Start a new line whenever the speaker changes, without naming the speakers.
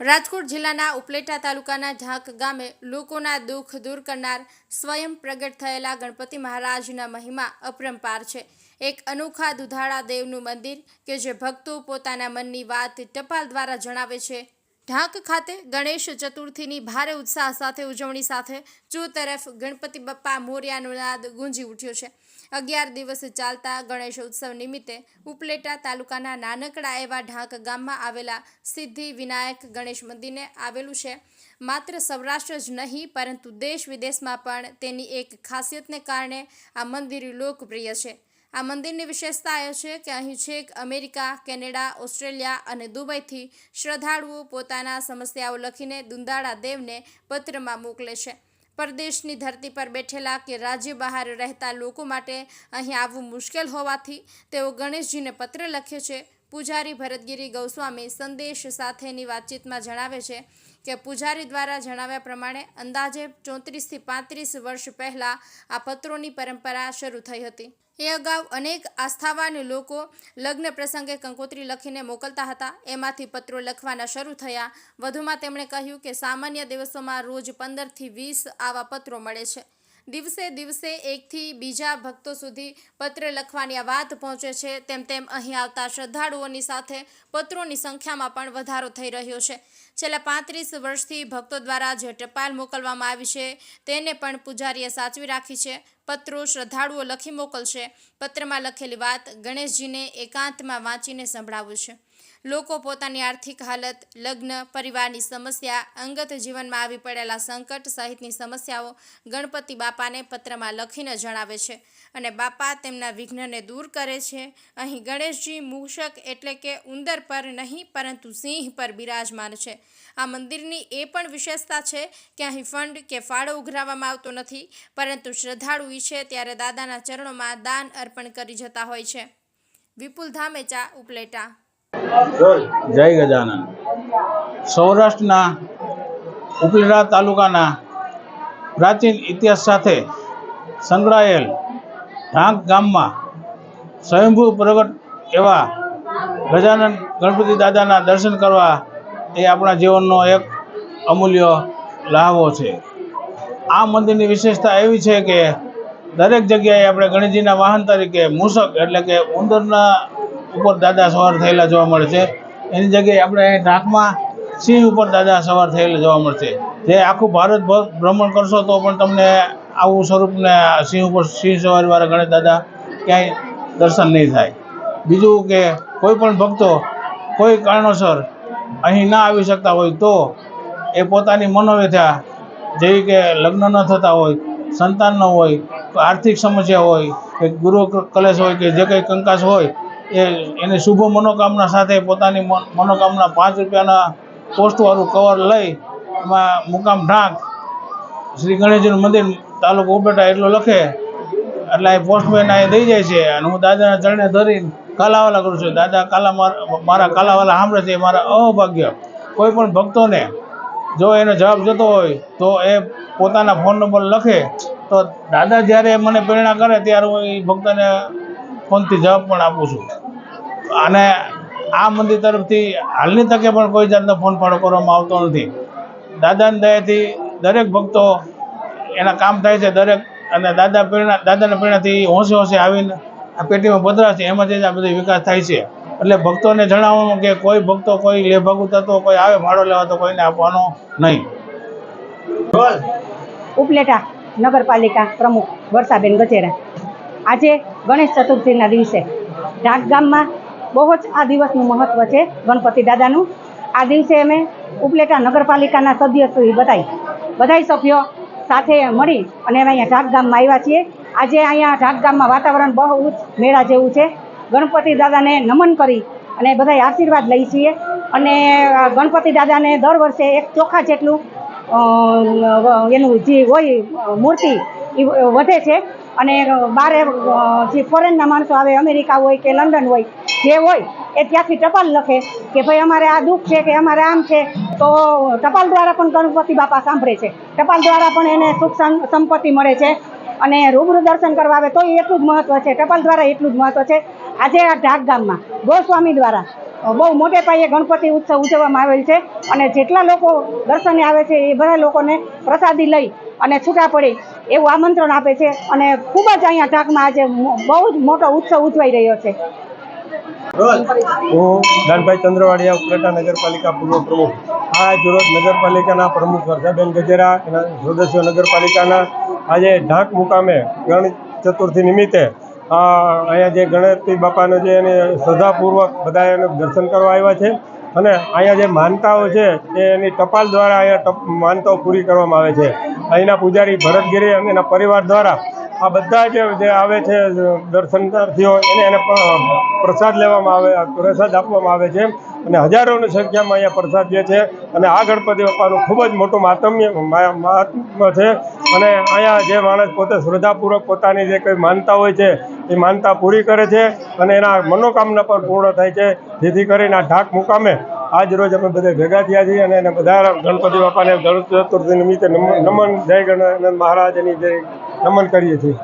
રાજકોટ જિલ્લાના ઉપલેટા તાલુકાના ઢાંક ગામે લોકોના દુઃખ દૂર કરનાર સ્વયં પ્રગટ થયેલા ગણપતિ મહારાજના મહિમા અપરંપાર છે. એક અનોખા દુધાળા દેવનું મંદિર કે જે ભક્તો પોતાના મનની વાત ટપાલ દ્વારા જણાવે છે ઢાંક ખાતે ગણેશ ચતુર્થીની ભારે ઉત્સાહ સાથે ઉજવણી સાથે ચો તરફ ગણપતિ બપ્પા મોર્યાનો નાદ ગુંજી ઉઠ્યો છે. અગિયાર દિવસ ચાલતા ગણેશ ઉત્સવ નિમિત્તે ઉપલેટા તાલુકાના નાનકડા એવા ઢાંક ગામમાં આવેલા સિદ્ધિ વિનાયક ગણેશ મંદિરને આવેલું છે. માત્ર સૌરાષ્ટ્ર જ નહીં, પરંતુ દેશ વિદેશમાં પણ તેની એક ખાસિયતને કારણે આ મંદિર લોકપ્રિય છે. આ મંદિરની વિશેષતા એ છે કે અહીં છેક અમેરિકા, કેનેડા, ઓસ્ટ્રેલિયા અને દુબઈથી શ્રદ્ધાળુઓ પોતાના સમસ્યાઓ લખીને દુંદાળા દેવને પત્રમાં મોકલે છે. પરદેશની ધરતી પર બેઠેલા કે રાજ્ય બહાર રહેતા લોકો માટે અહીં આવવું મુશ્કેલ હોવાથી તેઓ ગણેશજીને પત્ર લખે છે પૂજારી ભરતગીરી ગૌસ્વામી સંદેશ સાથેની વાતચીતમાં જણાવે છે કે પૂજારી દ્વારા જણાવ્યા પ્રમાણે અંદાજે ચોત્રીસથી પાંત્રીસ વર્ષ પહેલાં આ પત્રોની પરંપરા શરૂ થઈ હતી. એ અગાઉ અનેક આસ્થાવાન લોકો લગ્ન પ્રસંગે કંકોત્રી લખીને મોકલતા હતા. એમાંથી પત્રો લખવાના શરૂ થયા. વધુમાં તેમણે કહ્યું કે સામાન્ય દિવસોમાં રોજ પંદરથી વીસ આવા પત્રો મળે છે. દિવસે દિવસે એકથી બીજા ભક્તો સુધી પત્ર લખવાની આ વાત પહોંચે છે. તેમ તેમ અહીં આવતા શ્રદ્ધાળુઓની સાથે પત્રોની સંખ્યામાં પણ વધારો થઈ રહ્યો છે. છેલ્લા પાંત્રીસ વર્ષથી ભક્તો દ્વારા જે ટપાલ મોકલવામાં આવી છે, તેને પણ પૂજારીએ સાચવી રાખી છે. પત્રો શ્રદ્ધાળુઓ લખી મોકલશે. પત્રમાં લખેલી વાત ગણેશજીને એકાંતમાં વાંચીને સંભળાવું છે. લોકો પોતાની આર્થિક હાલત, લગ્ન, પરિવારની સમસ્યા, અંગત જીવનમાં આવી પડેલા સંકટ સહિતની સમસ્યાઓ ગણપતિ બાપાને પત્રમાં લખીને જણાવે છે અને બાપા તેમના વિઘ્નને દૂર કરે છે. અહીં ગણેશજી મૂષક એટલે કે ઉંદર પર નહીં, પરંતુ સિંહ પર બિરાજમાન છે. આ મંદિરની એ પણ વિશેષતા છે કે અહીં ફંડ કે ફાળો ઉઘરાવવામાં આવતો નથી, પરંતુ શ્રદ્ધાળુ ઈચ્છે ત્યારે દાદાના ચરણોમાં દાન અર્પણ કરી જતા હોય છે. વિપુલ ધામેચા ઉપલેટા.
જય ગજાનન. સૌરાષ્ટ્રના ઉપલેટા તાલુકાના પ્રાચીન ઇતિહાસ સાથે સંકળાયેલ ઢાંક ગામમાં સ્વયંભૂ પ્રગટ એવા ગજાનન ગણપતિ દાદાના દર્શન કરવા એ આપણા જીવનનો એક અમૂલ્ય લાહવો છે. આ મંદિરની વિશેષતા એવી છે કે દરેક જગ્યાએ આપણે ગણેશજીના વાહન તરીકે મૂષક એટલે કે ઉંદરના ઉપર દાદા સવાર થયેલા જોવા મળે છે. એની જગ્યાએ આપણે ઢાકમાં સિંહ ઉપર દાદા સવાર થયેલા જોવા મળશે જે આખું ભારત ભ્રમણ કરશો તો પણ તમને આવું સ્વરૂપને સિંહ ઉપર સિંહ સવારીવાળા ગણેશ દાદા ક્યાંય દર્શન નહીં થાય. બીજું કે કોઈ પણ ભક્તો કોઈ કારણોસર અહીં ના આવી શકતા હોય તો એ પોતાની મનોવ્યથા, જેવી કે લગ્ન ન થતા હોય, સંતાન ન હોય આર્થિક સમસ્યા હોય કે ગુરુ કલેશ હોય કે જે કંઈ કંકાસ હોય, એ એની શુભ મનોકામના સાથે પોતાની મનોકામના પાંચ રૂપિયાના પોસ્ટવાળું કવર લઈ એમાં મુકામ ઢાંક શ્રી ગણેશજીનું મંદિર તાલુકો ઉપેટા એટલો લખે. એટલે એ પોસ્ટમેન અહીં દઈ જાય છે અને હું દાદાના ચરણે ધરીને કાલાવાલા કરું છું. દાદા કાલા માર- કાલાવાલા સાંભળે છે મારા અભાગ્ય. કોઈ પણ ભક્તોને જો એનો જવાબ જતો હોય તો એ પોતાના ફોન નંબર લખે. તો દાદા જ્યારે મને પ્રેરણા કરે ત્યારે હું એ ભક્તને ફોનથી જવાબ પણ આપું છું. અને આ મંદિર તરફથી હાલની તકે પણ કોઈ જાતનો ફોન ફાળો કરવામાં આવતો નથી. દાદાની દયાથી દરેક ભક્તો એના કામ થાય છે દરેક. અને દાદા પ્રેરણા, દાદાના પ્રેરણાથી હોંશે હોંશે આવીને આ પેટીમાં પધરાશે એમાંથી જ આ બધો વિકાસ થાય છે. એટલે ભક્તોને જણાવવાનું કે કોઈ ભક્તો કોઈ લેભાગુ તત્વો કોઈ આવે ભાડો લેવા તો કોઈને આપવાનો નહીં.
ઉપલેટા નગરપાલિકા પ્રમુખ વર્ષાબેન ગજેરા. આજે ગણેશ ચતુર્થીના દિવસે ઢાક ગામમાં બહુ જ આ દિવસનું મહત્ત્વ છે ગણપતિ દાદાનું. આ દિવસે અમે ઉપલેટા નગરપાલિકાના સદસ્યશ્રી બધાય બધાય સભ્યો સાથે મળી અને અમે અહીંયા ઢાક ગામમાં આવ્યા છીએ. આજે અહીંયા ઢાક ગામમાં વાતાવરણ બહુ જ મેળા જેવું છે. ગણપતિ દાદાને નમન કરી અને બધાય આશીર્વાદ લઈએ છીએ. અને ગણપતિ દાદાને દર વર્ષે એક ચોખા જેટલું એનું જે હોય મૂર્તિ એ વધે છે. અને બારે જે ફોરેનના માણસો આવે, અમેરિકા હોય કે લંડન હોય, જે હોય, એ ત્યાંથી ટપાલ લખે કે ભાઈ અમારે આ દુઃખ છે કે અમારે આમ છે. તો ટપાલ દ્વારા પણ ગણપતિ બાપા સાંભળે છે. ટપાલ દ્વારા પણ એને સુખ સંપત્તિ મળે છે. અને રૂબરૂ દર્શન કરવા આવે, તો એટલું જ મહત્ત્વ છે. ટપાલ દ્વારા એટલું જ મહત્ત્વ છે. આજે આ ઢાક ગામમાં, ગોસ્વામી દ્વારા બહુ મોટે પાયે ગણપતિ ઉત્સવ ઉજવવામાં આવેલ છે અને જેટલા લોકો દર્શને આવે છે, એ બધા લોકોને પ્રસાદી લઈ અને છૂટા પડી એવું આમંત્રણ આપે છે અને ખૂબ જ અહીંયા ઢાકમાં આજે બહુ જ મોટો ઉત્સવ ઉજવાઈ રહ્યો છે.
હું દાનભાઈ ચંદ્રવાડિયા નગરપાલિકા પૂર્વ નગરપાલિકાના પ્રમુખ વર્ષાબેન ગજેરા નગરપાલિકાના. આજે ઢાંક મુકામે ગણેશ ચતુર્થી નિમિત્તે અહીંયા જે ગણપતિ બાપાને જે એને શ્રદ્ધાપૂર્વક બધા એને દર્શન કરવા આવ્યા છે અને અહીંયા જે માનતાઓ છે એ એની ટપાલ દ્વારા અહીંયા માનતાઓ પૂરી કરવામાં આવે છે. અહીંના પૂજારી ભરતગીરી અને એના પરિવાર દ્વારા આ બધા જે આવે છે દર્શનાર્થીઓ એને એને પ્રસાદ લેવામાં આવે, પ્રસાદ આપવામાં આવે છે અને હજારોની સંખ્યામાં અહીંયા પ્રસાદ જે છે અને આ ગણપતિ બાપાનું ખૂબ જ મોટું માતમ્ય, મા- છે અને અહીંયા જે માણસ પોતે શ્રદ્ધાપૂર્વક પોતાની જે કંઈ માનતા હોય છે એ માનતા પૂરી કરે છે અને એના મનોકામના પણ પૂર્ણ થાય છે. જેથી કરીને આ ઢાક મુકામે આજ રોજ અમે બધા ભેગા થયા છીએ અને એને બધા ગણપતિ બાપાને ગણેશ ચતુર્થી નિમિત્તે નમન, જય ગણાનંદ મહારાજની જય નમન કરીએ છીએ.